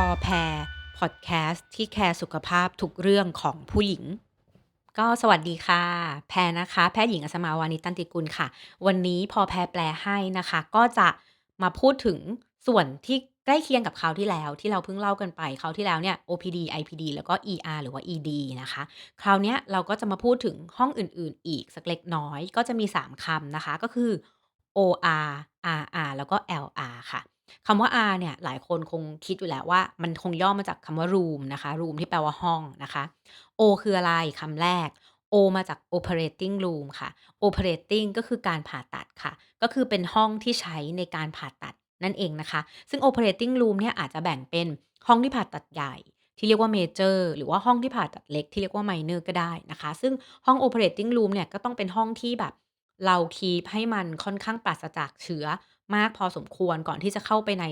พอแพรพอดแคสต์ที่แคร์สุขภาพทุกเรื่องของผู้หญิง ก็สวัสดีค่ะ แพรนะคะ แพทย์หญิงอัศมาวานิตันติกุลค่ะ วันนี้พอแพรแปลให้นะคะ ก็จะมาพูดถึงส่วนที่ใกล้เคียงกับคราวที่แล้วที่เราเพิ่งเล่ากันไปคราวที่แล้วเนี่ย OPD IPD แล้วก็ ER หรือว่า ED นะคะ คราวเนี้ยเราก็จะมาพูดถึงห้องอื่นๆ อีกสักเล็กน้อยก็จะมี 3คำนะคะก็คือ OR RR แล้วก็ LR ค่ะ คำว่า R เนี่ย หลายคนคงคิดอยู่แล้วว่า มันคงย่อมาจากคำว่า room นะคะ room ที่แปลว่าห้องนะคะ O คืออะไรคำแรก O มาจาก operating room ค่ะ operating ก็คือการผ่าตัดค่ะ ก็คือเป็นห้องที่ใช้ในการผ่าตัดนั่นเองนะคะ ซึ่ง operating room เนี่ยอาจจะแบ่งเป็นห้องที่ผ่าตัดใหญ่ ที่เรียกว่า major หรือว่าห้องที่ผ่าตัดเล็กที่เรียกว่า minor ก็ได้นะคะ ซึ่งห้อง operating room เนี่ยก็ต้องเป็นห้องที่แบบเราคีปให้มันค่อนข้างปราศจากเชื้อ มากพอสมควรก่อนที่จะเข้าไปใน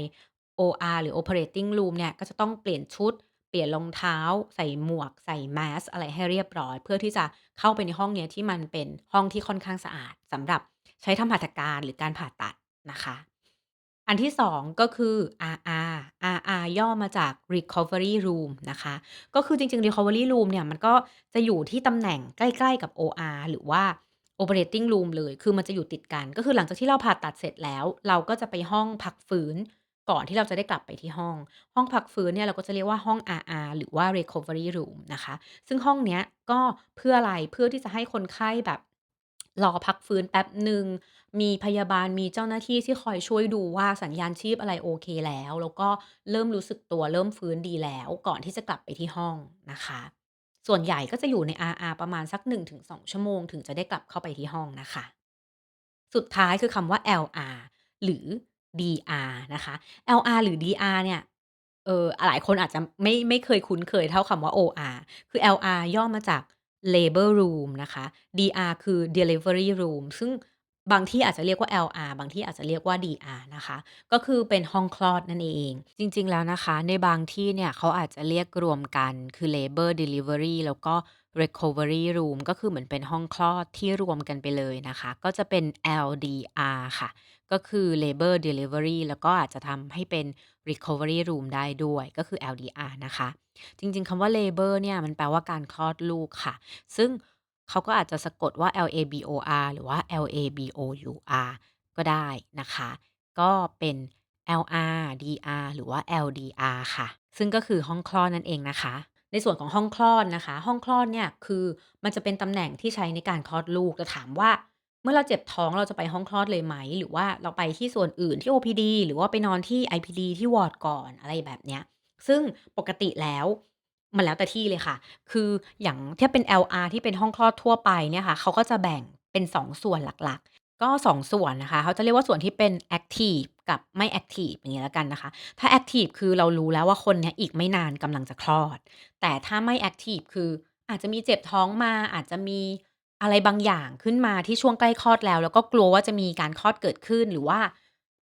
OR หรือ operating room เนี่ย ก็จะต้องเปลี่ยนชุด เปลี่ยนรองเท้า ใส่หมวก ใส่แมสอะไรให้เรียบร้อย เพื่อที่จะเข้าไปในห้องเนี้ยที่มันเป็นห้องที่ค่อนข้างสะอาดสำหรับใช้ทำหัตถการหรือการผ่าตัดนะคะ อันที่ 2 ก็คือ RR RR ย่อมาจาก recovery room นะคะ ก็คือจริงๆ recovery room เนี่ยมันก็จะอยู่ที่ตำแหน่งใกล้ ๆ กับ OR หรือว่า operating room เลย คือมันจะอยู่ติดกัน ก็คือหลังจากที่เราผ่าตัดเสร็จแล้ว เราก็จะไปห้องพักฟื้น ก่อนที่เราจะได้กลับไปที่ห้อง ห้องพักฟื้นเนี่ยเราก็จะเรียกว่าห้อง RR หรือว่า recovery room นะคะ ซึ่งห้องเนี้ยก็เพื่ออะไร เพื่อที่จะให้คนไข้แบบรอพักฟื้นแป๊บหนึ่ง มีพยาบาล มีเจ้าหน้าที่ที่คอยช่วยดูว่าสัญญาณชีพอะไรโอเคแล้ว แล้วก็เริ่มรู้สึกตัว เริ่มฟื้นดีแล้ว ก่อนที่จะกลับไปที่ห้องนะคะ ส่วนใหญ่ก็จะอยู่ใน RR ประมาณสัก 1-2 ชั่วโมง ถึงจะได้กลับเข้าไปที่ห้องนะคะ สุดท้ายคือคำว่า LR หรือ DR นะคะ LR หรือ DR เนี่ย เอ่อหลายคนอาจจะไม่ไม่เคยคุ้นเคยเท่าคำว่า OR คือ LR ย่อมาจาก labor room นะคะ DR คือ delivery room ซึ่ง บางที่อาจจะเรียกว่า LR บางที่อาจจะเรียกว่า DR นะคะ ก็คือเป็นห้องคลอดนั่นเอง จริง ๆ แล้วนะคะ ในบางที่เนี่ยเขาอาจจะเรียกรวมกันคือ labor delivery แล้วก็ recovery room ก็คือเหมือนเป็นห้องคลอดที่รวมกันไปเลยนะคะ ก็จะเป็น LDR ค่ะ ก็คือ labor delivery แล้วก็อาจจะทำให้เป็น recovery room ได้ด้วย ก็คือ LDR นะคะ จริง ๆคำว่า labor เนี่ยมันแปลว่าการคลอดลูกค่ะ ซึ่ง เขาก็อาจจะสะกดว่า LABOR หรือว่า LABOUR ก็ได้นะคะ ก็เป็น LR DR หรือว่า LDR ค่ะ ซึ่งก็คือห้องคลอดนั่นเองนะคะ ในส่วนของห้องคลอดนะคะ ห้องคลอดเนี่ยคือมันจะเป็นตำแหน่งที่ใช้ในการคลอดลูกแต่ถามว่า เมื่อเราเจ็บท้องเราจะไปห้องคลอดเลยไหม หรือว่าเราไปที่ส่วนอื่นที่ OPD หรือว่าไปนอนที่ IPD ที่วอร์ดก่อนอะไรแบบเนี้ยซึ่งปกติแล้ว มันแล้วแต่ที่เลยค่ะ คืออย่างถ้าเป็น LR ที่เป็นห้องคลอดทั่วไปเนี่ยค่ะ เขาก็จะแบ่งเป็น 2 ส่วนหลักๆ ก็ 2 ส่วนนะคะ เขาจะเรียกว่าส่วนที่เป็นแอ็กทิฟกับไม่แอ็กทิฟอย่างงี้แล้วกันนะคะ ถ้าแอ็กทิฟคือเรารู้แล้วว่าคนเนี้ยอีกไม่นานกำลังจะคลอด แต่ถ้าไม่แอ็กทิฟคืออาจจะมีเจ็บท้องมา อาจจะมีอะไรบางอย่างขึ้นมาที่ช่วงใกล้คลอดแล้ว แล้วก็กลัวว่าจะมีการคลอดเกิดขึ้นหรือว่า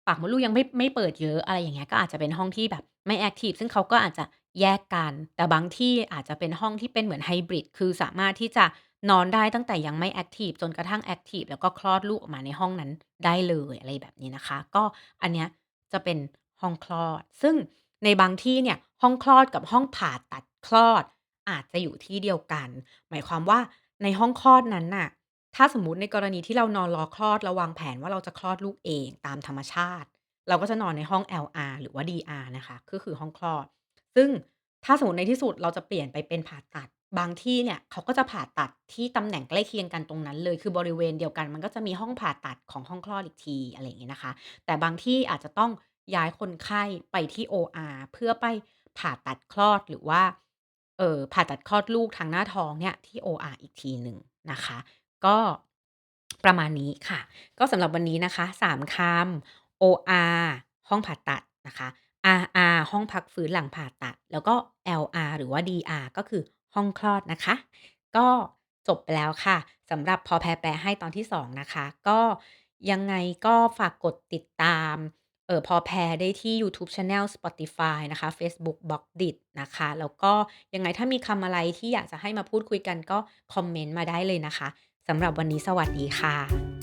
ปากมดลูกยังไม่ไม่เปิดเยอะอะไรอย่างเงี้ยก็อาจจะเป็นห้องที่แบบไม่แอ็กทิฟซึ่งเขาก็อาจจะ แยกกัน แต่บางที่อาจจะเป็นห้องที่เป็นเหมือนไฮบริด คือสามารถที่จะนอนได้ตั้งแต่ยังไม่แอ็กทิฟจนกระทั่งแอ็กทิฟแล้วก็คลอดลูกออกมาในห้องนั้นได้เลยอะไรแบบนี้นะคะ ก็อันเนี้ยจะเป็นห้องคลอด ซึ่งในบางที่เนี่ยห้องคลอดกับห้องผ่าตัดคลอด อาจจะอยู่ที่เดียวกัน หมายความว่าในห้องคลอดนั้นน่ะ ถ้าสมมติในกรณีที่เรานอนรอคลอดเราวางแผนว่าเราจะคลอดลูกเองตามธรรมชาติ เราก็จะนอนในห้อง LR หรือว่า DR นะคะก็คือห้องคลอด ซึ่งถ้าสมมติในที่สุดเราจะเปลี่ยนไปเป็นผ่าตัด บางที่เนี่ยเขาก็จะผ่าตัดที่ตำแหน่งใกล้เคียงกันตรงนั้นเลย คือบริเวณเดียวกันมันก็จะมีห้องผ่าตัดของห้องคลอดอีกทีอะไรอย่างงี้ยนะคะ แต่บางที่อาจจะต้องย้ายคนไข้ไปที่ OR เพื่อไปผ่าตัดคลอดหรือว่าเออผ่าตัดคลอดลูกทางหน้าท้องเนี่ยที่ OR อีกทีหนึ่งนะคะ ก็ประมาณนี้ค่ะ ก็สำหรับวันนี้นะคะ3คำ OR ห้องผ่าตัดนะคะ RR ห้องพักฟื้นหลังผ่าตัด แล้วก็ LR หรือว่า DR ก็คือห้องคลอดนะคะ ก็จบไปแล้วค่ะสำหรับพอแพรแปลให้ตอนที่ 2 นะคะ ก็ยังไงก็ฝากกดติดตาม เออพอแพรได้ที่ยูทูบ Channel Spotify นะคะเฟซบุ๊ก Blockdit นะคะ แล้วก็ยังไงถ้ามีคำอะไรที่อยากจะให้มาพูดคุยกันก็คอมเมนต์มาได้เลยนะคะสำหรับวันนี้สวัสดีค่ะ